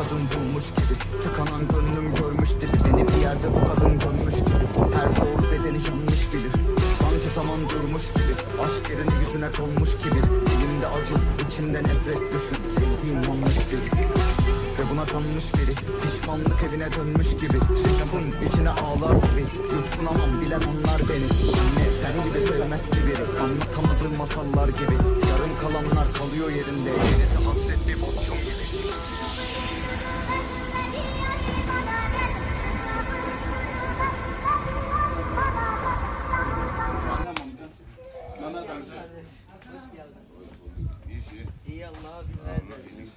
kadın bulmuş gibi. Tıkanan gönlüm görmüş gibi. Beni bir yerde bu kadın görmüş gibi. Her doğru bedeni yanlış bilir Sanki zaman durmuş gibi. Aşk yerini yüzüne konmuş gibi. Dilimde acı içimde nefret düşün Sevdiğim yanlış biri ve buna kanmış biri Pişmanlık evine dönmüş gibi. Şişapın içine ağlar gibi. Yutkunamam bilen onlar beni. Anne sen gibi sevmez ki biri. Anlatamadığım masallar gibi. Yarım kalanlar kalıyor yerinde. Gerisi hasret bir mahkum gibi İyi Allah'a binlerce.